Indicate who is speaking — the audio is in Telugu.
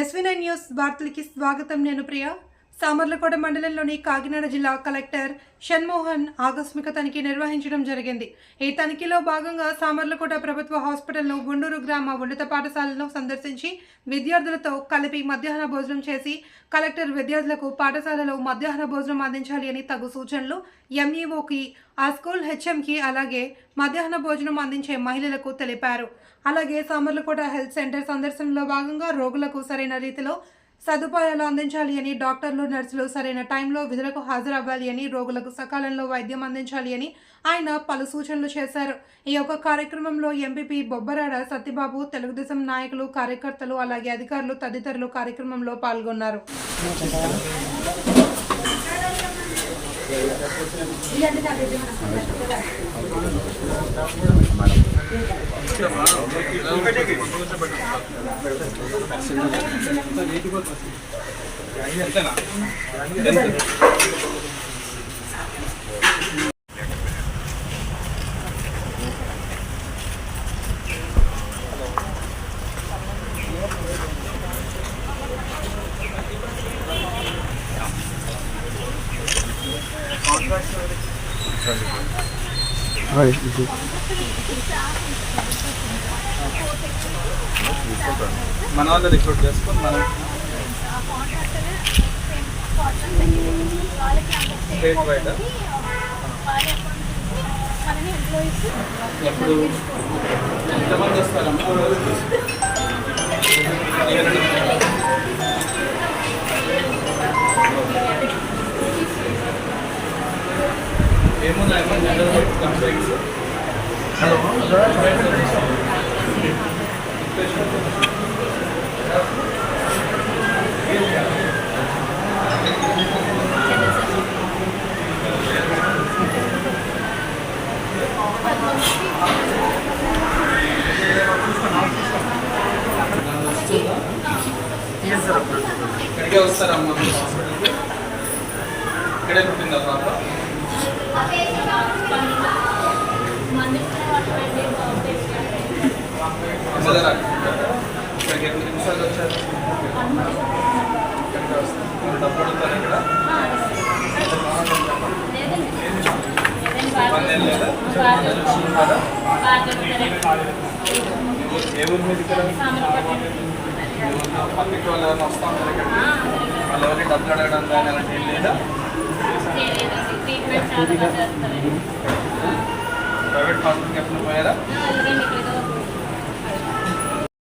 Speaker 1: ఎస్వినై న్యూస్ వార్తలకి స్వాగతం నేను ప్రియ. సామర్లకోట మండలంలోని కాకినాడ జిల్లా కలెక్టర్ షణ్మోహన్ ఆకస్మిక తనిఖీ నిర్వహించడం జరిగింది. ఈ తనిఖీలో భాగంగా సామర్లకోట ప్రభుత్వ హాస్పిటల్ను గుండూరు గ్రామ ఉన్నత పాఠశాలను సందర్శించి విద్యార్థులతో కలిపి మధ్యాహ్న భోజనం చేసి కలెక్టర్ విద్యార్థులకు పాఠశాలలో మధ్యాహ్న భోజనం అందించాలి అని తగు సూచనలు ఎంఈఓకి ఆ స్కూల్ హెచ్ఎంకి అలాగే మధ్యాహ్న భోజనం అందించే మహిళలకు తెలిపారు. అలాగే సామర్లకోట హెల్త్ సెంటర్ సందర్శనలో భాగంగా రోగులకు సరైన రీతిలో సదుపాయాలు అందించాలి అని డాక్టర్లు నర్సులు సరైన టైంలో విధులకు హాజరవ్వాలి అని రోగులకు సకాలంలో వైద్యం అందించాలి అని ఆయన పలు సూచనలు చేశారు. ఈ యొక్క కార్యక్రమంలో ఎంపీపీ బొబ్బరాడ సత్యబాబు తెలుగుదేశం నాయకులు కార్యకర్తలు అలాగే అధికారులు తదితరులు కార్యక్రమంలో పాల్గొన్నారు.
Speaker 2: Vai, మన వాళ్ళు రిక్రూట్ చేసుకొని మనం స్టేట్ వైడ్ ఎప్పుడు? ఎంతమంది వస్తారమ్మా ఏమున్నాయమ్మా జనరల్ కంప్లైంట్స్ హలో ఇక్కడికే వస్తారమ్మా ఇక్కడే పుట్టిందా పాప? ఇక్కడికి ఎన్ని నిమిషాలు వచ్చారు? ఏ ఊరు మీద ఇక్కడ పక్కకి వాళ్ళు ఎవరైనా వస్తా ఉంటారు ఇక్కడికి వాళ్ళు ఎవరికి డబ్బులు అడగడం కానీ అలాంటి ఏం లేదా ప్రైవేట్ హాస్పిటల్కి ఎప్పుడు పోయారా